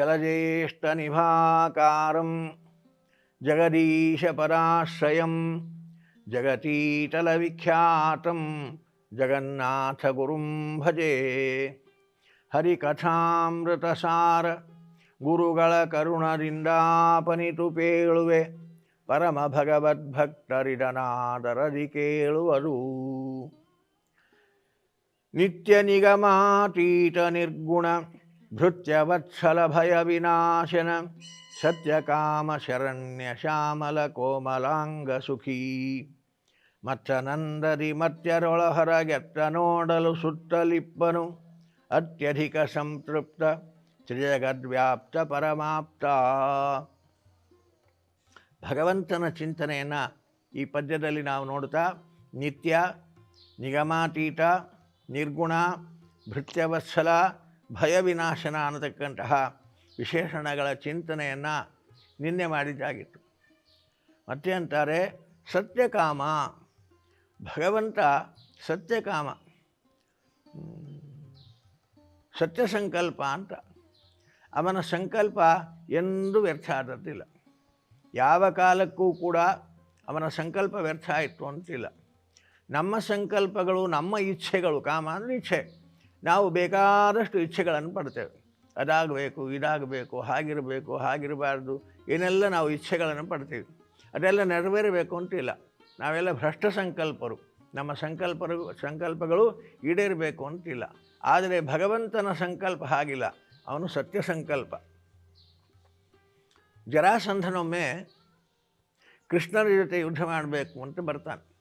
ಜಲಜ್ಯೇಷ್ಠನಿಭಾಕಾರಂ ಜಗದೀಶಪರಾಶ್ರಯಂ ಜಗತೀಟಲವಿಖ್ಯಾತಂ ಜಗನ್ನಾಥಗುರುಂ ಭಜೆ ಹರಿಕಥಾಮೃತಸಾರ ಗುರುಗಳ ಕರುಣದಿಂದಾಪನಿತು ಪೇಳುವೆ ಪರಮ ಭಗವದ್ಭಕ್ತರಿದನಾದರದಿ ಕೇಳುವರು ನಿತ್ಯ ನಿಗಮಾತೀತ ನಿರ್ಗುಣ ಭೃತ್ಯವತ್ಸಲ ಸತ್ಯಕಾಮಶರಣ್ಯಶ್ಯಾಮಲಕೋಮಲಾಂಗಸುಖೀ ವಿನಾಶನ ಸತ್ಯಕಾಮ ಶರಣ್ಯ ಶ್ಯಾಮಲ ಕೋಮಲಾಂಗ ಸುಖೀ ಮತ್ತನಂದದಿ ಮತ್ಯರೊಳ ಹೊರಗೆತ್ತ ನೋಡಲು ಸುತ್ತಲಿಪ್ಪನು ಅತ್ಯಧಿಕ ಸಂತೃಪ್ತ ತ್ರಿಜಗದ್ವ್ಯಾಪ್ತ ಪರಮಾಪ್ತ ಭಗವಂತನ ಚಿಂತನೆಯನ್ನು ಈ ಪದ್ಯದಲ್ಲಿ ನಾವು ನೋಡ್ತಾ ನಿತ್ಯ ನಿಗಮಾತೀತ ನಿರ್ಗುಣ ಭೃತ್ಯವತ್ಸಲ ಭಯ ವಿನಾಶನ ಅನ್ನತಕ್ಕಂತಹ ವಿಶೇಷಣಗಳ ಚಿಂತನೆಯನ್ನು ನಿನ್ನೆ ಮಾಡಿದ್ದಾಗಿತ್ತು. ಮತ್ತೆ ಅಂತಾರೆ, ಸತ್ಯಕಾಮ, ಭಗವಂತ ಸತ್ಯಕಾಮ ಸತ್ಯ ಸಂಕಲ್ಪ ಅಂತ. ಅವನ ಸಂಕಲ್ಪ ಎಂದೂ ವ್ಯರ್ಥ ಆದದ್ದಿಲ್ಲ. ಯಾವ ಕಾಲಕ್ಕೂ ಕೂಡ ಅವನ ಸಂಕಲ್ಪ ವ್ಯರ್ಥ ಆಯಿತು ಅಂತಿಲ್ಲ. ನಮ್ಮ ಸಂಕಲ್ಪಗಳು, ನಮ್ಮ ಇಚ್ಛೆಗಳು, ಕಾಮ ಅಂದರೆ ಇಚ್ಛೆ. ನಾವು ಬೇಕಾದಷ್ಟು ಇಚ್ಛೆಗಳನ್ನು ಪಡ್ತೇವೆ. ಅದಾಗಬೇಕು, ಇದಾಗಬೇಕು, ಹಾಗಿರಬೇಕು, ಹಾಗಿರಬಾರ್ದು, ಏನೆಲ್ಲ ನಾವು ಇಚ್ಛೆಗಳನ್ನು ಪಡ್ತೀವಿ. ಅದೆಲ್ಲ ನೆರವೇರಬೇಕು ಅಂತಿಲ್ಲ. ನಾವೆಲ್ಲ ಭ್ರಷ್ಟ ಸಂಕಲ್ಪರು. ನಮ್ಮ ಸಂಕಲ್ಪರು, ಸಂಕಲ್ಪಗಳು ಈಡೇರಬೇಕು ಅಂತಿಲ್ಲ. ಆದರೆ ಭಗವಂತನ ಸಂಕಲ್ಪ ಹಾಗಿಲ್ಲ. ಅವನು ಸತ್ಯ ಸಂಕಲ್ಪ. ಜರಾಸಂಧನೊಮ್ಮೆ ಕೃಷ್ಣನ ಜೊತೆ ಯುದ್ಧ ಮಾಡಬೇಕು ಅಂತ ಬರ್ತಾನೆ.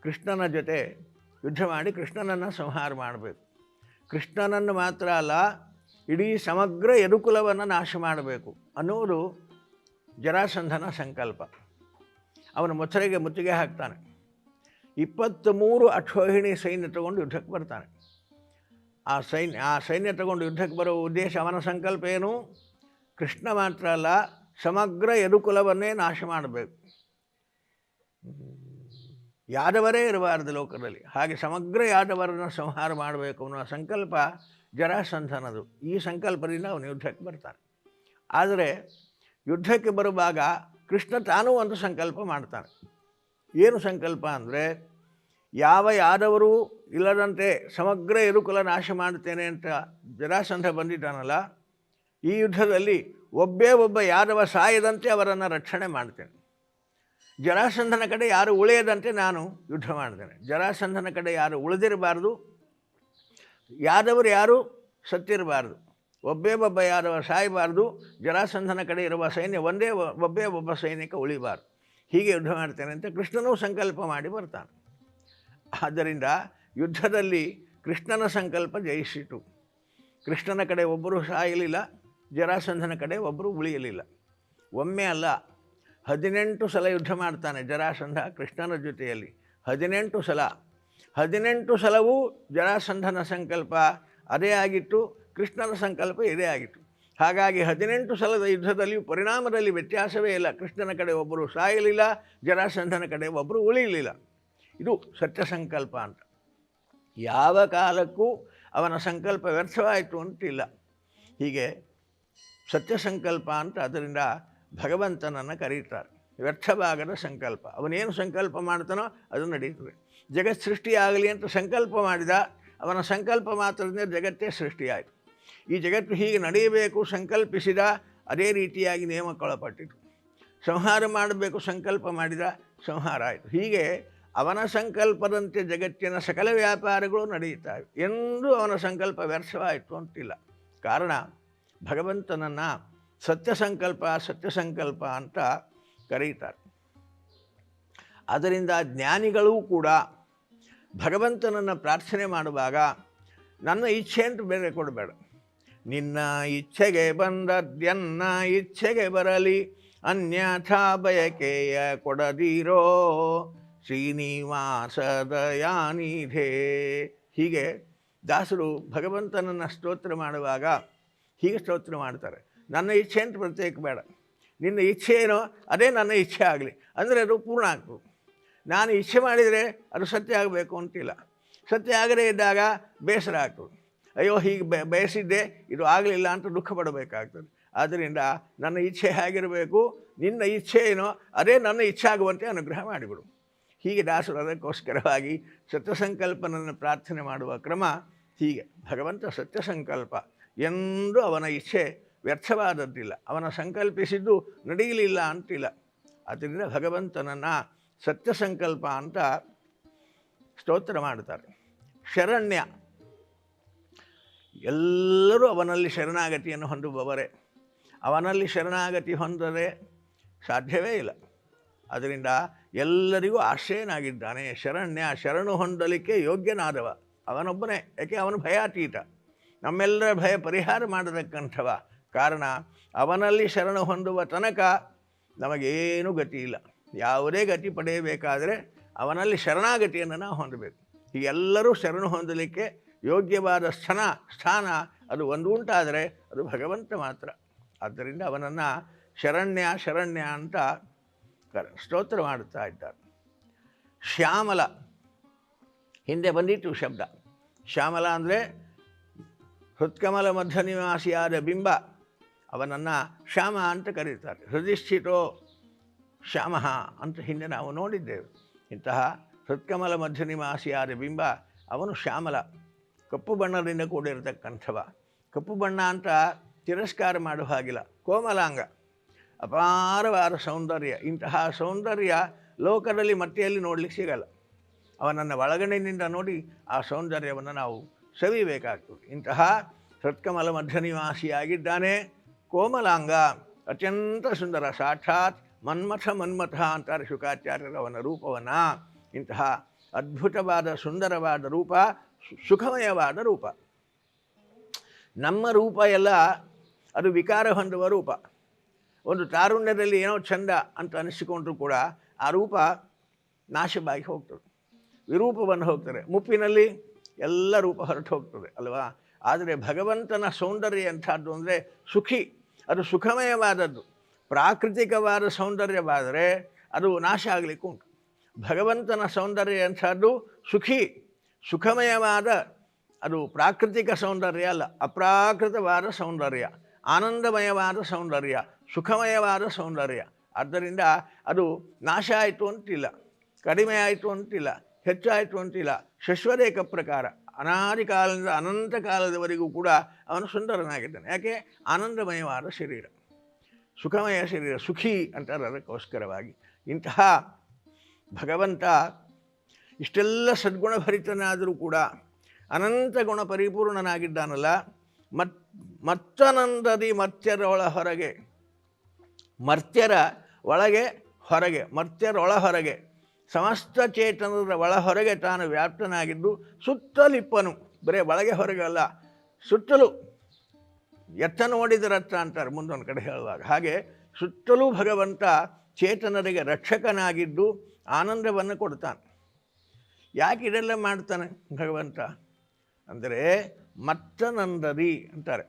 ಕೃಷ್ಣನ ಜೊತೆ ಯುದ್ಧ ಮಾಡಿ ಕೃಷ್ಣನನ್ನು ಸಂಹಾರ ಮಾಡಬೇಕು. ಕೃಷ್ಣನನ್ನು ಮಾತ್ರ ಅಲ್ಲ, ಇಡೀ ಸಮಗ್ರ ಯದುಕುಲವನ್ನು ನಾಶ ಮಾಡಬೇಕು ಅನ್ನೋದು ಜರಾಸಂಧನ ಸಂಕಲ್ಪ. ಅವನು ಮೊಸರಿಗೆ ಮುತ್ತಿಗೆ ಹಾಕ್ತಾನೆ. ಇಪ್ಪತ್ತ್ಮೂರು ಅಕ್ಷೋಹಿಣಿ ಸೈನ್ಯ ತಗೊಂಡು ಯುದ್ಧಕ್ಕೆ ಬರ್ತಾನೆ. ಆ ಸೈನ್ಯ ಆ ಸೈನ್ಯ ತಗೊಂಡು ಯುದ್ಧಕ್ಕೆ ಬರೋ ಉದ್ದೇಶ, ಅವನ ಸಂಕಲ್ಪ ಏನು? ಕೃಷ್ಣ ಮಾತ್ರ ಅಲ್ಲ, ಸಮಗ್ರ ಯದುಕುಲವನ್ನೇ ನಾಶ ಮಾಡಬೇಕು. ಯಾದವರೇ ಇರಬಾರದು ಲೋಕದಲ್ಲಿ. ಹಾಗೆ ಸಮಗ್ರ ಯಾದವರನ್ನು ಸಂಹಾರ ಮಾಡಬೇಕು ಅನ್ನೋ ಸಂಕಲ್ಪ ಜರಾಸಂಧನದು. ಈ ಸಂಕಲ್ಪದಿಂದ ಅವನು ಯುದ್ಧಕ್ಕೆ ಬರ್ತಾನೆ. ಆದರೆ ಯುದ್ಧಕ್ಕೆ ಬರುವಾಗ ಕೃಷ್ಣ ತಾನೂ ಒಂದು ಸಂಕಲ್ಪ ಮಾಡ್ತಾನೆ. ಏನು ಸಂಕಲ್ಪ ಅಂದರೆ, ಯಾವ ಯಾದವರು ಇಲ್ಲದಂತೆ ಸಮಗ್ರ ಎರುಕುಲ ನಾಶ ಮಾಡ್ತೇನೆ ಅಂತ ಜರಾಸಂಧ ಬಂದಿದ್ದಾನಲ್ಲ, ಈ ಯುದ್ಧದಲ್ಲಿ ಒಬ್ಬೇ ಒಬ್ಬ ಯಾದವ ಸಾಯದಂತೆ ಅವರನ್ನು ರಕ್ಷಣೆ ಮಾಡ್ತೇನೆ. ಜರಾಸಂಧನ ಕಡೆ ಯಾರು ಉಳಿಯದಂತೆ ನಾನು ಯುದ್ಧ ಮಾಡ್ತೇನೆ ಜರಾಸಂಧನ ಕಡೆ ಯಾರು ಉಳಿದಿರಬಾರ್ದು, ಯಾದವರು ಯಾರು ಸತ್ತಿರಬಾರ್ದು, ಒಬ್ಬೇ ಒಬ್ಬ ಯಾದವ ಸಾಯಬಾರ್ದು, ಜರಾಸಂಧನ ಕಡೆ ಇರುವ ಸೈನ್ಯ ಒಂದೇ ಒಬ್ಬೇ ಒಬ್ಬ ಸೈನಿಕ ಉಳಿಬಾರ್ದು. ಹೀಗೆ ಯುದ್ಧ ಮಾಡ್ತೇನೆ ಅಂತ ಕೃಷ್ಣನೂ ಸಂಕಲ್ಪ ಮಾಡಿ ಬರ್ತಾನೆ. ಆದ್ದರಿಂದ ಯುದ್ಧದಲ್ಲಿ ಕೃಷ್ಣನ ಸಂಕಲ್ಪ ಜಯಿಸಿತು. ಕೃಷ್ಣನ ಕಡೆ ಒಬ್ಬರು ಸಾಯಲಿಲ್ಲ, ಜರಾಸಂಧನ ಕಡೆ ಒಬ್ಬರು ಉಳಿಯಲಿಲ್ಲ. ಒಮ್ಮೆ ಅಲ್ಲ ಹದಿನೆಂಟು ಸಲ ಯುದ್ಧ ಮಾಡ್ತಾನೆ ಜರಾಸಂಧ ಕೃಷ್ಣನ ಜೊತೆಯಲ್ಲಿ. ಹದಿನೆಂಟು ಸಲ. ಹದಿನೆಂಟು ಸಲವೂ ಜರಾಸಂಧನ ಸಂಕಲ್ಪ ಅದೇ ಆಗಿತ್ತು, ಕೃಷ್ಣನ ಸಂಕಲ್ಪ ಇದೇ ಆಗಿತ್ತು. ಹಾಗಾಗಿ ಹದಿನೆಂಟು ಸಲದ ಯುದ್ಧದಲ್ಲಿಯೂ ಪರಿಣಾಮದಲ್ಲಿ ವ್ಯತ್ಯಾಸವೇ ಇಲ್ಲ. ಕೃಷ್ಣನ ಕಡೆ ಒಬ್ಬರು ಸಾಯಲಿಲ್ಲ, ಜರಾಸಂಧನ ಕಡೆ ಒಬ್ಬರು ಉಳಿಯಲಿಲ್ಲ ಇದು ಸತ್ಯ ಸಂಕಲ್ಪ ಅಂತ. ಯಾವ ಕಾಲಕ್ಕೂ ಅವನ ಸಂಕಲ್ಪ ವ್ಯರ್ಥವಾಯಿತು ಅಂತಿಲ್ಲ. ಹೀಗೆ ಸತ್ಯ ಸಂಕಲ್ಪ ಅಂತ ಅದರಿಂದ ಭಗವಂತನನ್ನು ಕರೀತಾರೆ ವ್ಯರ್ಥವಾಗದ ಸಂಕಲ್ಪ. ಅವನೇನು ಸಂಕಲ್ಪ ಮಾಡ್ತಾನೋ ಅದು ನಡೀತದೆ. ಜಗತ್ ಸೃಷ್ಟಿಯಾಗಲಿ ಅಂತ ಸಂಕಲ್ಪ ಮಾಡಿದ, ಅವನ ಸಂಕಲ್ಪ ಮಾತ್ರದಿಂದ ಜಗತ್ತೇ ಸೃಷ್ಟಿಯಾಯಿತು ಈ ಜಗತ್ತು ಹೀಗೆ ನಡೆಯಬೇಕು ಸಂಕಲ್ಪಿಸಿದ, ಅದೇ ರೀತಿಯಾಗಿ ನೇಮಕ್ಕೊಳಪಟ್ಟಿತು ಸಂಹಾರ ಮಾಡಬೇಕು ಸಂಕಲ್ಪ ಮಾಡಿದ, ಸಂಹಾರ ಆಯಿತು. ಹೀಗೆ ಅವನ ಸಂಕಲ್ಪದಂತೆ ಜಗತ್ತಿನ ಸಕಲ ವ್ಯಾಪಾರಗಳು ನಡೆಯುತ್ತವೆ ಎಂದೂ ಅವನ ಸಂಕಲ್ಪ ವ್ಯರ್ಥವಾಯಿತು ಅಂತಿಲ್ಲ. ಕಾರಣ ಭಗವಂತನನ್ನು ಸತ್ಯ ಸಂಕಲ್ಪ ಸತ್ಯ ಸಂಕಲ್ಪ ಅಂತ ಕರೀತಾರೆ. ಅದರಿಂದ ಜ್ಞಾನಿಗಳೂ ಕೂಡ ಭಗವಂತನನ್ನು ಪ್ರಾರ್ಥನೆ ಮಾಡುವಾಗ ನನ್ನ ಇಚ್ಛೆ ಅಂತ ಬೇರೆ ಕೊಡಬೇಡ. ನಿನ್ನ ಇಚ್ಛೆಗೆ ಬಂದದ್ಯನ್ನ ಇಚ್ಛೆಗೆ ಬರಲಿ, ಅನ್ಯಥಾ ಬಯಕೆಯ ಕೊಡದಿರೋ ಶ್ರೀನಿವಾಸ ದಯಾನಿಧೇ ಹೀಗೆ ದಾಸರು ಭಗವಂತನನ್ನು ಸ್ತೋತ್ರ ಮಾಡುವಾಗ ಹೀಗೆ ಸ್ತೋತ್ರ ಮಾಡ್ತಾರೆ. ನನ್ನ ಇಚ್ಛೆ ಅಂತ ಪ್ರತ್ಯೇಕ ಬೇಡ. ನಿನ್ನ ಇಚ್ಛೆ ಏನೋ, ಅದೇ ನನ್ನ ಇಚ್ಛೆ ಆಗಲಿ. ಅಂದರೆ ಅದು ಪೂರ್ಣ ಆಗ್ಬೇಕು. ನಾನು ಇಚ್ಛೆ ಮಾಡಿದರೆ ಅದು ಸತ್ಯ ಆಗಬೇಕು ಅಂತಿಲ್ಲ. ಸತ್ಯ ಆಗದೇ ಇದ್ದಾಗ ಬೇಸರ ಆಗ್ತದೆ. ಅಯ್ಯೋ, ಹೀಗೆ ಬಯಸಿದ್ದೆ ಇದು ಆಗಲಿಲ್ಲ ಅಂತ ದುಃಖ ಪಡಬೇಕಾಗ್ತದೆ. ಆದ್ದರಿಂದ ನನ್ನ ಇಚ್ಛೆ ಹೇಗಿರಬೇಕು, ನಿನ್ನ ಇಚ್ಛೆ ಏನೋ, ಅದೇ ನನ್ನ ಇಚ್ಛೆ ಆಗುವಂತೆ ಅನುಗ್ರಹ ಮಾಡಿಬಿಡು. ಹೀಗೆ ದಾಸರು ಅದಕ್ಕೋಸ್ಕರವಾಗಿ ಸತ್ಯಸಂಕಲ್ಪನನ್ನು ಪ್ರಾರ್ಥನೆ ಮಾಡುವ ಕ್ರಮ ಹೀಗೆ. ಭಗವಂತ ಸತ್ಯಸಂಕಲ್ಪ ಎಂದು ಅವನ ಇಚ್ಛೆ ವ್ಯರ್ಥವಾದದ್ದಿಲ್ಲ ಅವನ ಸಂಕಲ್ಪಿಸಿದ್ದು ನಡೆಯಲಿಲ್ಲ ಅಂತಿಲ್ಲ. ಆದ್ದರಿಂದ ಭಗವಂತನನ್ನು ಸತ್ಯಸಂಕಲ್ಪ ಅಂತ ಸ್ತೋತ್ರ ಮಾಡ್ತಾರೆ ಶರಣ್ಯ. ಎಲ್ಲರೂ ಅವನಲ್ಲಿ ಶರಣಾಗತಿಯನ್ನು ಹೊಂದುವವರೇ. ಅವನಲ್ಲಿ ಶರಣಾಗತಿ ಹೊಂದದೆ ಸಾಧ್ಯವೇ ಇಲ್ಲ. ಅದರಿಂದ ಎಲ್ಲರಿಗೂ ಆಶ್ರಯನಾಗಿದ್ದಾನೆ. ಶರಣ್ಯ, ಶರಣು ಹೊಂದಲಿಕ್ಕೆ ಯೋಗ್ಯನಾದವ. ಅವನೊಬ್ಬನೇ, ಯಾಕೆ? ಅವನು ಭಯಾತೀತ. ನಮ್ಮೆಲ್ಲರ ಭಯ ಪರಿಹಾರ ಮಾಡತಕ್ಕಂಥವ. ಕಾರಣ ಅವನಲ್ಲಿ ಶರಣು ಹೊಂದುವ ತನಕ ನಮಗೇನೂ ಗತಿ ಇಲ್ಲ. ಯಾವುದೇ ಗತಿ ಪಡೆಯಬೇಕಾದರೆ ಅವನಲ್ಲಿ ಶರಣಾಗತಿಯನ್ನು ನಾವು ಹೊಂದಬೇಕು. ಹೀಗೆಲ್ಲರೂ ಶರಣು ಹೊಂದಲಿಕ್ಕೆ ಯೋಗ್ಯವಾದ ಸ್ಥಾನ ಸ್ಥಾನ ಅದು ಒಂದು ಉಂಟಾದರೆ ಅದು ಭಗವಂತ ಮಾತ್ರ. ಆದ್ದರಿಂದ ಅವನನ್ನು ಶರಣ್ಯ ಶರಣ್ಯ ಅಂತ ಸ್ತೋತ್ರ ಮಾಡುತ್ತಾ ಇದ್ದಾರೆ. ಶ್ಯಾಮಲ, ಹಿಂದೆ ಬಂದಿತ್ತು ಶಬ್ದ. ಶ್ಯಾಮಲ ಅಂದರೆ ಹೃತ್ಕಮಲ ಮಧ್ಯ ನಿವಾಸಿಯಾದ ಬಿಂಬ. ಅವನನ್ನು ಶ್ಯಾಮ ಅಂತ ಕರೀತಾರೆ. ಹೃದಿಷ್ಠಿತೋ ಶ್ಯಾಮ ಅಂತ ಹಿಂದೆ ನಾವು ನೋಡಿದ್ದೇವೆ. ಇಂತಹ ಹೃತ್ಕಮಲ ಮಧ್ಯ ನಿವಾಸಿಯಾದ ಬಿಂಬ ಅವನು ಶ್ಯಾಮಲ. ಕಪ್ಪು ಬಣ್ಣದಿಂದ ಕೂಡಿರತಕ್ಕಂಥವ. ಕಪ್ಪು ಬಣ್ಣ ಅಂತ ತಿರಸ್ಕಾರ ಮಾಡುವ ಹಾಗಿಲ್ಲ. ಕೋಮಲಾಂಗ. ಅಪಾರವಾದ ಸೌಂದರ್ಯ. ಇಂತಹ ಸೌಂದರ್ಯ ಲೋಕದಲ್ಲಿ ಮತ್ತೆಯಲ್ಲಿ ನೋಡಲಿಕ್ಕೆ ಸಿಗಲ್ಲ. ಅವನನ್ನು ಒಳಗಡೆಯಿಂದ ನೋಡಿ ಆ ಸೌಂದರ್ಯವನ್ನು ನಾವು ಸವಿಬೇಕಾಗ್ತದೆ ಇಂತಹ ಸತ್ಕಮಲ ಮಧ್ಯ ನಿವಾಸಿಯಾಗಿದ್ದಾನೆ ಕೋಮಲಾಂಗ, ಅತ್ಯಂತ ಸುಂದರ, ಸಾಕ್ಷಾತ್ ಮನ್ಮಥ ಮನ್ಮಥ ಅಂತಾರೆ ಶುಕಾಚಾರ್ಯರವನ ರೂಪವನ್ನು. ಇಂತಹ ಅದ್ಭುತವಾದ, ಸುಂದರವಾದ ರೂಪ ಸುಖಮಯವಾದ ರೂಪ. ನಮ್ಮ ರೂಪ ಎಲ್ಲ ಅದು ವಿಕಾರ ಹೊಂದುವ ರೂಪ. ಒಂದು ತಾರುಣ್ಯದಲ್ಲಿ ಏನೋ ಚಂದ ಅಂತ ಅನಿಸಿಕೊಂಡ್ರೂ ಕೂಡ ಆ ರೂಪ ನಾಶವಾಗಿ ಹೋಗ್ತದೆ. ವಿರೂಪವನ್ನು ಹೋಗ್ತದೆ. ಮುಪ್ಪಿನಲ್ಲಿ ಎಲ್ಲ ರೂಪ ಹೊರಟು ಹೋಗ್ತದೆ, ಅಲ್ವಾ? ಆದರೆ ಭಗವಂತನ ಸೌಂದರ್ಯ ಅಂಥದ್ದು ಅಂದರೆ ಸುಖಿ. ಅದು ಸುಖಮಯವಾದದ್ದು. ಪ್ರಾಕೃತಿಕವಾದ ಸೌಂದರ್ಯವಾದರೆ ಅದು ನಾಶ ಆಗಲಿಕ್ಕೆ ಉಂಟು ಭಗವಂತನ ಸೌಂದರ್ಯ ಅಂಥದ್ದು ಸುಖಿ, ಸುಖಮಯವಾದ, ಅದು ಪ್ರಾಕೃತಿಕ ಸೌಂದರ್ಯ ಅಲ್ಲ, ಅಪ್ರಾಕೃತವಾದ ಸೌಂದರ್ಯ, ಆನಂದಮಯವಾದ ಸೌಂದರ್ಯ, ಸುಖಮಯವಾದ ಸೌಂದರ್ಯ. ಆದ್ದರಿಂದ ಅದು ನಾಶ ಆಯಿತು ಅಂತಿಲ್ಲ, ಕಡಿಮೆ ಆಯಿತು ಅಂತಿಲ್ಲ, ಹೆಚ್ಚಾಯಿತು ಅಂತಿಲ್ಲ ಶಶ್ವರೇಕ ಪ್ರಕಾರ. ಅನಾದಿ ಕಾಲದಿಂದ ಅನಂತ ಕಾಲದವರೆಗೂ ಕೂಡ ಅವನು ಸುಂದರನಾಗಿದ್ದಾನೆ. ಯಾಕೆ? ಆನಂದಮಯವಾದ ಶರೀರ. ಸುಖಮಯ ಶರೀರ, ಸುಖಿ ಅಂತಾರೆ ಅದಕ್ಕೋಸ್ಕರವಾಗಿ. ಇಂತಹ ಭಗವಂತ ಇಷ್ಟೆಲ್ಲ ಸದ್ಗುಣಭರಿತನಾದರೂ ಕೂಡ ಅನಂತ ಗುಣ ಪರಿಪೂರ್ಣನಾಗಿದ್ದಾನಲ್ಲ, ಮತ್, ಮತ್ತನಂದದಿ ಮರ್ತ್ಯರೊಳ ಹೊರಗೆ ಮರ್ತ್ಯರ ಒಳಗೆ ಹೊರಗೆ ಮರ್ತ್ಯರೊಳ ಹೊರಗೆ ಸಮಸ್ತ ಚೇತನದ ಒಳ ಹೊರಗೆ ತಾನು ವ್ಯಾಪ್ತನಾಗಿದ್ದು ಸುತ್ತಲಿಪ್ಪನು. ಬರೇ ಒಳಗೆ ಹೊರಗೆ ಅಲ್ಲ, ಸುತ್ತಲೂ. ಎತ್ತ ನೋಡಿದರತ್ತ ಅಂತಾರೆ ಮುಂದೊಂದು ಕಡೆ ಹೇಳುವಾಗ. ಹಾಗೆ ಸುತ್ತಲೂ ಭಗವಂತ ಚೇತನರಿಗೆ ರಕ್ಷಕನಾಗಿದ್ದು ಆನಂದವನ್ನು ಕೊಡ್ತಾನೆ. ಯಾಕೆ ಇದೆಲ್ಲ ಮಾಡ್ತಾನೆ ಭಗವಂತ? ಅಂದರೆ ಮತ್ತನಂದರಿ ಅಂತಾರೆ.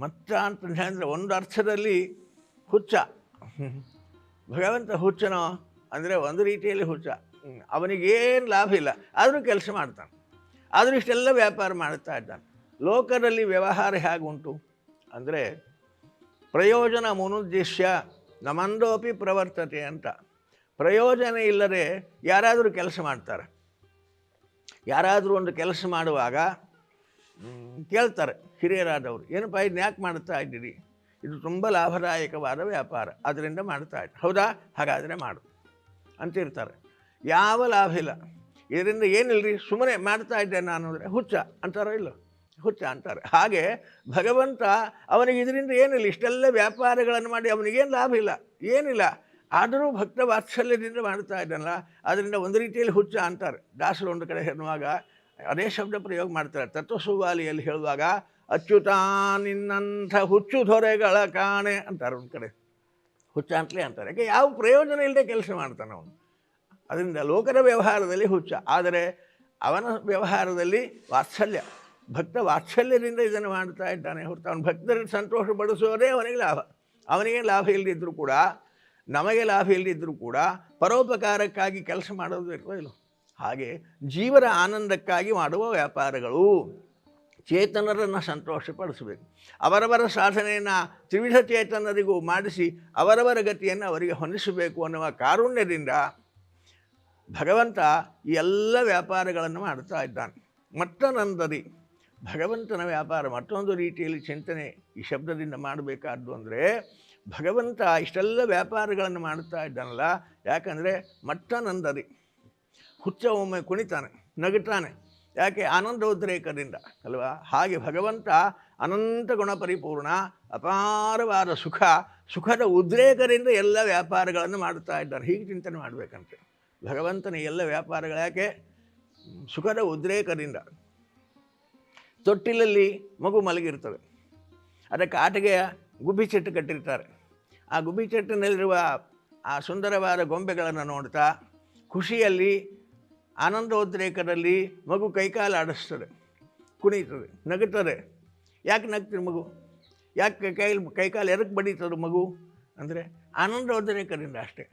ಮತ್ತ ಅಂತ ಹೇಳಿದ್ರೆ ಒಂದು ಅರ್ಥದಲ್ಲಿ ಹುಚ್ಚ. ಭಗವಂತ ಹುಚ್ಚನೋ? ಅಂದರೆ ಒಂದು ರೀತಿಯಲ್ಲಿ ಹುಚ್ಚ. ಅವನಿಗೇನು ಲಾಭ ಇಲ್ಲ. ಆದರೂ ಕೆಲಸ ಮಾಡ್ತಾನೆ. ಆದರೂ ಇಷ್ಟೆಲ್ಲ ವ್ಯಾಪಾರ ಮಾಡ್ತಾ ಇದ್ದಾನೆ. ಲೋಕದಲ್ಲಿ ವ್ಯವಹಾರ ಹೇಗುಂಟು? ಅಂದರೆ ಪ್ರಯೋಜನ ಮುನುದ್ದೇಶ್ಯ ನಮಂದೋಪಿ ಪ್ರವರ್ತತೆ ಅಂತ. ಪ್ರಯೋಜನ ಇಲ್ಲದೆ ಯಾರಾದರೂ ಕೆಲಸ ಮಾಡ್ತಾರೆ. ಯಾರಾದರೂ ಒಂದು ಕೆಲಸ ಮಾಡುವಾಗ ಕೇಳ್ತಾರೆ ಹಿರಿಯರಾದವರು, ಏನಪ್ಪ ಇದನ್ನ ಯಾಕೆ ಮಾಡ್ತಾ ಇದ್ದೀರಿ? ಇದು ತುಂಬ ಲಾಭದಾಯಕವಾದ ವ್ಯಾಪಾರ. ಅದರಿಂದ ಮಾಡ್ತಾ ಇದ್ದೆ. ಹೌದಾ? ಹಾಗಾದರೆ ಮಾಡು. ಅಂತಿರ್ತಾರೆ ಯಾವ ಲಾಭ ಇಲ್ಲ. ಇದರಿಂದ ಏನಿಲ್ಲರಿ ಸುಮ್ಮನೆ ಮಾಡ್ತಾ ಇದ್ದೆ ನಾನು ಅಂದರೆ ಹುಚ್ಚ ಅಂತಾರೋ ಇಲ್ಲ? ಹುಚ್ಚ ಅಂತಾರೆ. ಹಾಗೆ ಭಗವಂತ ಅವನಿಗೆ ಇದರಿಂದ ಏನಿಲ್ಲ. ಇಷ್ಟೆಲ್ಲ ವ್ಯಾಪಾರಗಳನ್ನು ಮಾಡಿ ಅವನಿಗೇನು ಲಾಭ ಇಲ್ಲ. ಏನಿಲ್ಲ. ಆದರೂ ಭಕ್ತ ವಾತ್ಸಲ್ಯದಿಂದ ಮಾಡ್ತಾ ಇದ್ದಾನಲ್ಲ, ಅದರಿಂದ ಒಂದು ರೀತಿಯಲ್ಲಿ ಹುಚ್ಚ ಅಂತಾರೆ. ದಾಸರು ಒಂದು ಕಡೆ ಹೇಳುವಾಗ, ಅದೇ ಶಬ್ದ ಪ್ರಯೋಗ ಮಾಡ್ತಾರೆ. ತತ್ವಸುವಾಲಿಯಲ್ಲಿ ಹೇಳುವಾಗ ಅಚ್ಯುತ ನಿನ್ನಂಥ ಹುಚ್ಚು ದೊರೆಗಳ ಕಾಣೆ ಅಂತಾರೆ ಒಂದು ಕಡೆ. ಹುಚ್ಚ ಅಂತಲೇ ಅಂತಾರೆ. ಯಾಕೆ, ಯಾವ ಪ್ರಯೋಜನ ಇಲ್ಲದೆ ಕೆಲಸ ಮಾಡ್ತಾನೆ ಅವನು? ಅದರಿಂದ ಲೋಕದ ವ್ಯವಹಾರದಲ್ಲಿ ಹುಚ್ಚ. ಆದರೆ ಅವನ ವ್ಯವಹಾರದಲ್ಲಿ ವಾತ್ಸಲ್ಯ. ಭಕ್ತ ವಾತ್ಸಲ್ಯದಿಂದ ಇದನ್ನು ಮಾಡ್ತಾ ಇದ್ದಾನೆ ಹೊರತು ಅವನು ಭಕ್ತರನ್ನು ಸಂತೋಷಪಡಿಸೋದೇ ಅವನಿಗೆ ಲಾಭ. ಅವನಿಗೆ ಲಾಭ ಇಲ್ಲದಿದ್ದರೂ ಕೂಡ, ನಮಗೆ ಲಾಭ ಇಲ್ಲದಿದ್ದರೂ ಕೂಡ ಪರೋಪಕಾರಕ್ಕಾಗಿ ಕೆಲಸ ಮಾಡೋದು ಇಲ್ಲ ಹಾಗೆ ಜೀವನ ಆನಂದಕ್ಕಾಗಿ ಮಾಡುವ ವ್ಯಾಪಾರಗಳು. ಚೇತನರನ್ನು ಸಂತೋಷಪಡಿಸಬೇಕು. ಅವರವರ ಸಾಧನೆಯನ್ನು ತ್ರಿವಿಧ ಚೇತನರಿಗೂ ಮಾಡಿಸಿ ಅವರವರ ಗತಿಯನ್ನು ಅವರಿಗೆ ಹೊಂದಿಸಬೇಕು ಅನ್ನುವ ಕಾರುಣ್ಯದಿಂದ ಭಗವಂತ ಈ ಎಲ್ಲ ವ್ಯಾಪಾರಗಳನ್ನು ಮಾಡ್ತಾ ಇದ್ದಾನೆ. ಮತ್ತನಂದರಿ ಭಗವಂತನ ವ್ಯಾಪಾರ ಮತ್ತೊಂದು ರೀತಿಯಲ್ಲಿ ಚಿಂತನೆ ಈ ಶಬ್ದದಿಂದ ಮಾಡಬೇಕಾದ್ದು ಅಂದರೆ, ಭಗವಂತ ಇಷ್ಟೆಲ್ಲ ವ್ಯಾಪಾರಗಳನ್ನು ಮಾಡುತ್ತಾ ಇದ್ದಾನಲ್ಲ, ಯಾಕಂದರೆ ಮತ್ತನಂದರಿ ಹುಚ್ಚ ಒಮ್ಮೆ ಕುಣಿತಾನೆ, ನಗುತ್ತಾನೆ. ಯಾಕೆ ಆನಂದ ಉದ್ರೇಕದಿಂದ, ಅಲ್ವಾ? ಹಾಗೆ ಭಗವಂತ ಅನಂತ ಗುಣ ಪರಿಪೂರ್ಣ, ಅಪಾರವಾದ ಸುಖ, ಸುಖದ ಉದ್ರೇಕದಿಂದ ಎಲ್ಲ ವ್ಯಾಪಾರಗಳನ್ನು ಮಾಡುತ್ತಾ ಇದ್ದಾರೆ. ಹೀಗೆ ಚಿಂತನೆ ಮಾಡಬೇಕಂತೆ. ಭಗವಂತನ ಎಲ್ಲ ವ್ಯಾಪಾರಗಳು ಯಾಕೆ? ಸುಖದ ಉದ್ರೇಕದಿಂದ. ತೊಟ್ಟಿಲಲ್ಲಿ ಮಗು ಮಲಗಿರ್ತದೆ. ಅದಕ್ಕೆ ಕಾಟಿಗೆ ಗುಬ್ಬಿ ಚೆಟ್ಟು ಕಟ್ಟಿರ್ತಾರೆ. ಆ ಗುಬ್ಬಿ ಚೆಟ್ಟಿನಲ್ಲಿರುವ ಆ ಸುಂದರವಾದ ಗೊಂಬೆಗಳನ್ನು ನೋಡ್ತಾ, ಖುಷಿಯಲ್ಲಿ ಆನಂದೋದ್ರೇಕದಲ್ಲಿ ಮಗು ಕೈಕಾಲು ಆಡಿಸ್ತದೆ ಕುಣಿತದೆ, ನಗುತ್ತದೆ. ಯಾಕೆ ನಗ್ತೀರಿ ಮಗು? ಯಾಕೆ ಕೈ ಕೈಕಾಲು ಎರಕ್ಕೆ ಬಡೀತದೆ ಮಗು? ಅಂದರೆ ಆನಂದೋದ್ರೇಕದಿಂದ ಅಷ್ಟೇ.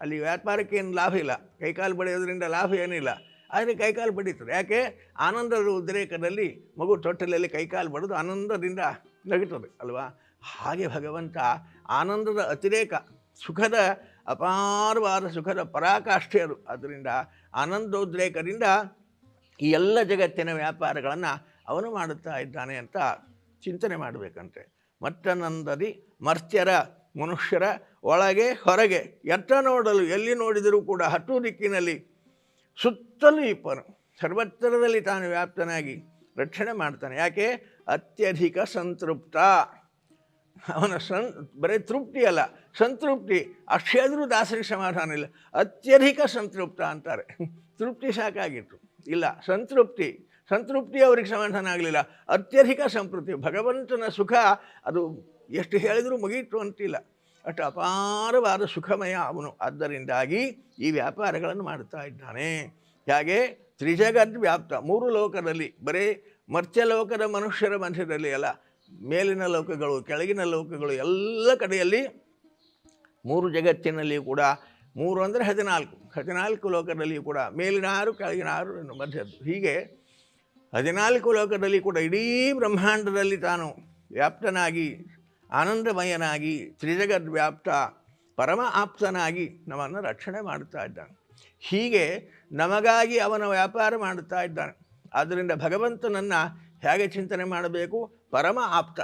ಅಲ್ಲಿ ವ್ಯಾಪಾರಕ್ಕೆ ಏನು ಲಾಭ ಇಲ್ಲ. ಕೈಕಾಲು ಬಡಿಯೋದ್ರಿಂದ ಲಾಭ ಏನಿಲ್ಲ. ಆದರೆ ಕೈಕಾಲು ಬಡೀತದೆ. ಯಾಕೆ? ಆನಂದದ ಉದ್ರೇಕದಲ್ಲಿ ಮಗು ತೊಟ್ಟಲಲ್ಲಿ ಕೈಕಾಲು ಬಡಿದು ಆನಂದದಿಂದ ನಗುತ್ತದೆ, ಅಲ್ವಾ? ಹಾಗೆ ಭಗವಂತ ಆನಂದದ ಅತಿರೇಕ, ಸುಖದ ಅಪಾರವಾದ ಸುಖದ ಪರಾಕಾಷ್ಠೆಯರು. ಅದರಿಂದ ಆನಂದೋದ್ರೇಕದಿಂದ ಈ ಎಲ್ಲ ಜಗತ್ತಿನ ವ್ಯಾಪಾರಗಳನ್ನು ಅವನು ಮಾಡುತ್ತಾ ಇದ್ದಾನೆ ಅಂತ ಚಿಂತನೆ ಮಾಡಬೇಕಂತೆ. ಮತ್ತನಂದದಿ ಮರ್ತ್ಯರ ಮನುಷ್ಯರ ಒಳಗೆ ಹೊರಗೆ ಎತ್ತ ನೋಡಲು ಎಲ್ಲಿ ನೋಡಿದರೂ ಕೂಡ ಹತ್ತು ದಿಕ್ಕಿನಲ್ಲಿ ಸುತ್ತಲೂ ಇಪ್ಪನು ಸರ್ವತ್ರದಲ್ಲಿ ತಾನು ವ್ಯಾಪ್ತನಾಗಿ ರಕ್ಷಣೆ ಮಾಡ್ತಾನೆ. ಯಾಕೆ? ಅತ್ಯಧಿಕ ಸಂತೃಪ್ತ. ಅವನ ಸಂ ಬರೀ ತೃಪ್ತಿ ಅಲ್ಲ, ಸಂತೃಪ್ತಿ. ಅಷ್ಟೇ ಆದರೂ ದಾಸರಿಗೆ ಸಮಾಧಾನ ಇಲ್ಲ. ಅತ್ಯಧಿಕ ಸಂತೃಪ್ತ ಅಂತಾರೆ. ತೃಪ್ತಿ ಸಾಕಾಗಿತ್ತು. ಇಲ್ಲ, ಸಂತೃಪ್ತಿ. ಸಂತೃಪ್ತಿ ಅವ್ರಿಗೆ ಸಮಾಧಾನ ಆಗಲಿಲ್ಲ. ಅತ್ಯಧಿಕ ಸಂತೃಪ್ತಿ. ಭಗವಂತನ ಸುಖ, ಅದು ಎಷ್ಟು ಹೇಳಿದರೂ ಮುಗಿಯಿತು ಅಂತಿಲ್ಲ. ಅಷ್ಟು ಅಪಾರವಾದ ಸುಖಮಯ ಅವನು. ಆದ್ದರಿಂದಾಗಿ ಈ ವ್ಯಾಪಾರಗಳನ್ನು ಮಾಡ್ತಾ ಇದ್ದಾನೆ. ಹಾಗೆ ತ್ರಿಜಗದ್ ವ್ಯಾಪ್ತ ಮೂರು ಲೋಕದಲ್ಲಿ, ಬರೀ ಮರ್ತ್ಯಲೋಕದ ಮನುಷ್ಯರ ಮಧ್ಯದಲ್ಲಿ ಅಲ್ಲ ಮೇಲಿನ ಲೋಕಗಳು, ಕೆಳಗಿನ ಲೋಕಗಳು ಎಲ್ಲ ಕಡೆಯಲ್ಲಿ ಮೂರು ಜಗತ್ತಿನಲ್ಲಿ ಕೂಡ ಮೂರು ಅಂದರೆ ಹದಿನಾಲ್ಕು ಹದಿನಾಲ್ಕು ಲೋಕದಲ್ಲಿ ಕೂಡ ಮೇಲಿನ ಆರು, ಕೆಳಗಿನ ಆರು ಮಧ್ಯದ್ದು. ಹೀಗೆ ಹದಿನಾಲ್ಕು ಲೋಕದಲ್ಲಿ ಕೂಡ ಇಡೀ ಬ್ರಹ್ಮಾಂಡದಲ್ಲಿ ತಾನು ವ್ಯಾಪ್ತನಾಗಿ, ಆನಂದಮಯನಾಗಿ ತ್ರಿಜಗದ್ ವ್ಯಾಪ್ತ ಪರಮ ಆಪ್ತನಾಗಿ ನಮ್ಮನ್ನು ರಕ್ಷಣೆ ಮಾಡುತ್ತಾ ಇದ್ದಾನೆ. ಹೀಗೆ ನಮಗಾಗಿ ಅವನ ವ್ಯಾಪಾರ ಮಾಡುತ್ತಾ ಇದ್ದಾನೆ. ಆದ್ದರಿಂದ ಭಗವಂತನನ್ನು ಹೇಗೆ ಚಿಂತನೆ ಮಾಡಬೇಕು? ಪರಮ ಆಪ್ತ.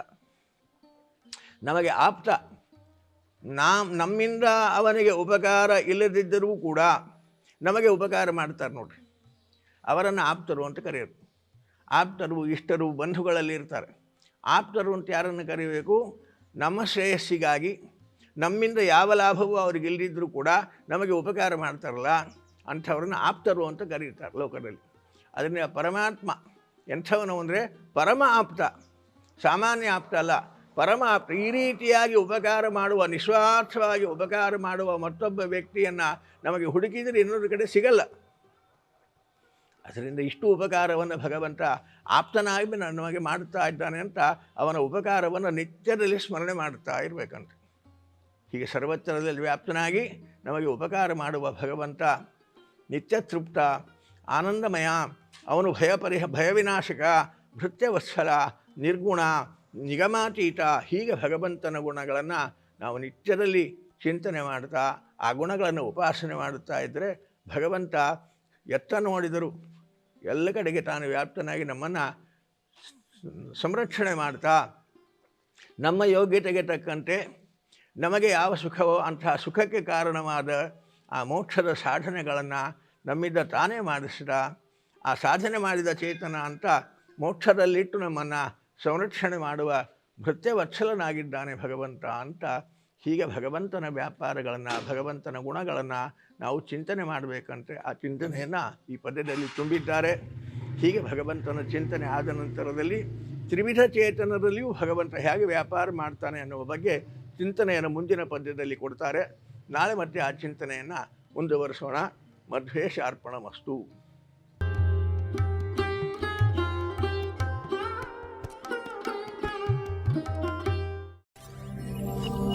ನಮಗೆ ಆಪ್ತ. ನಾ ನಮ್ಮಿಂದ ಅವನಿಗೆ ಉಪಕಾರ ಇಲ್ಲದಿದ್ದರೂ ಕೂಡ ನಮಗೆ ಉಪಕಾರ ಮಾಡ್ತಾರೆ ನೋಡ್ರಿ. ಅವರನ್ನು ಆಪ್ತರು ಅಂತ ಕರೆಯೋರು. ಆಪ್ತರು ಇಷ್ಟರು ಬಂಧುಗಳಲ್ಲಿ ಇರ್ತಾರೆ. ಆಪ್ತರು ಅಂತ ಯಾರನ್ನು ಕರಿಬೇಕು? ನಮ್ಮ ಶ್ರೇಯಸ್ಸಿಗಾಗಿ, ನಮ್ಮಿಂದ ಯಾವ ಲಾಭವೂ ಅವ್ರಿಗೆ ಇಲ್ಲದಿದ್ದರೂ ಕೂಡ ನಮಗೆ ಉಪಕಾರ ಮಾಡ್ತಾರಲ್ಲ, ಅಂಥವ್ರನ್ನ ಆಪ್ತರು ಅಂತ ಕರೀತಾರೆ ಲೋಕದಲ್ಲಿ. ಅದರಿಂದ ಪರಮಾತ್ಮ ಎಂಥವನು ಅಂದರೆ ಪರಮ ಆಪ್ತ. ಸಾಮಾನ್ಯ ಆಪ್ತ ಅಲ್ಲ. ಪರಮ ಆಪ್ತ, ಈ ರೀತಿಯಾಗಿ ಉಪಕಾರ ಮಾಡುವ, ನಿಸ್ವಾರ್ಥವಾಗಿ ಉಪಕಾರ ಮಾಡುವ ಮತ್ತೊಬ್ಬ ವ್ಯಕ್ತಿಯನ್ನು ನಮಗೆ ಹುಡುಕಿದರೆ ಇನ್ನೊಂದು ಕಡೆ ಸಿಗಲ್ಲ. ಅದರಿಂದ ಇಷ್ಟು ಉಪಕಾರವನ್ನು ಭಗವಂತ ಆಪ್ತನಾಗಿ ನಮಗೆ ಮಾಡುತ್ತಾ ಇದ್ದಾನೆ ಅಂತ ಅವನ ಉಪಕಾರವನ್ನು ನಿತ್ಯದಲ್ಲಿ ಸ್ಮರಣೆ ಮಾಡುತ್ತಾ ಇರಬೇಕಂತ. ಹೀಗೆ ಸರ್ವತ್ರದಲ್ಲಿ ವ್ಯಾಪ್ತನಾಗಿ ನಮಗೆ ಉಪಕಾರ ಮಾಡುವ ಭಗವಂತ ನಿತ್ಯ ತೃಪ್ತ, ಆನಂದಮಯ, ಅವನು ಭಯ ಪರಿಹ ಭಯವಿನಾಶಕ, ಭೃತ್ಯವತ್ಸಲ ನಿರ್ಗುಣ, ನಿಗಮಾತೀತ, ಹೀಗೆ ಭಗವಂತನ ಗುಣಗಳನ್ನು ನಾವು ನಿತ್ಯದಲ್ಲಿ ಚಿಂತನೆ ಮಾಡ್ತಾ, ಆ ಗುಣಗಳನ್ನು ಉಪಾಸನೆ ಮಾಡುತ್ತಾ ಇದ್ದರೆ ಭಗವಂತ ಎತ್ತ ನೋಡಿದರು ಎಲ್ಲ ಕಡೆಗೆ ತಾನು ವ್ಯಾಪ್ತನಾಗಿ ನಮ್ಮನ್ನು ಸಂರಕ್ಷಣೆ ಮಾಡ್ತಾ, ನಮ್ಮ ಯೋಗ್ಯತೆಗೆ ತಕ್ಕಂತೆ ನಮಗೆ ಯಾವ ಸುಖವೋ ಅಂತಹ ಸುಖಕ್ಕೆ ಕಾರಣವಾದ ಆ ಮೋಕ್ಷದ ಸಾಧನೆಗಳನ್ನು ನಮ್ಮಿಂದ ತಾನೇ ಮಾಡಿಸಿದ, ಆ ಸಾಧನೆ ಮಾಡಿದ ಚೇತನ ಅಂತ ಮೋಕ್ಷದಲ್ಲಿಟ್ಟು ನಮ್ಮನ್ನು ಸಂರಕ್ಷಣೆ ಮಾಡುವ ಭೃತ್ಯವತ್ಸಲನಾಗಿದ್ದಾನೆ ಭಗವಂತ ಅಂತ ಹೀಗೆ ಭಗವಂತನ ವ್ಯಾಪಾರಗಳನ್ನು, ಭಗವಂತನ ಗುಣಗಳನ್ನು ನಾವು ಚಿಂತನೆ ಮಾಡಬೇಕಂತೆ ಆ ಚಿಂತನೆಯನ್ನು ಈ ಪದ್ಯದಲ್ಲಿ ತುಂಬಿದ್ದಾರೆ. ಹೀಗೆ ಭಗವಂತನ ಚಿಂತನೆ ಆದ ನಂತರದಲ್ಲಿ ತ್ರಿವಿಧ ಚೇತನದಲ್ಲಿಯೂ ಭಗವಂತ ಹೇಗೆ ವ್ಯಾಪಾರ ಮಾಡ್ತಾನೆ ಅನ್ನುವ ಬಗ್ಗೆ ಚಿಂತನೆಯನ್ನು ಮುಂದಿನ ಪದ್ಯದಲ್ಲಿ ಕೊಡ್ತಾರೆ. ನಾಳೆ ಮತ್ತೆ ಆ ಚಿಂತನೆಯನ್ನು ಮುಂದುವರಿಸೋಣ ಮಧ್ವೇಶಾರ್ಪಣ ಮಸ್ತು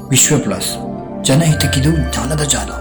વિશ્વ પ્લસ જનહિત કીધું જાનદ જાનો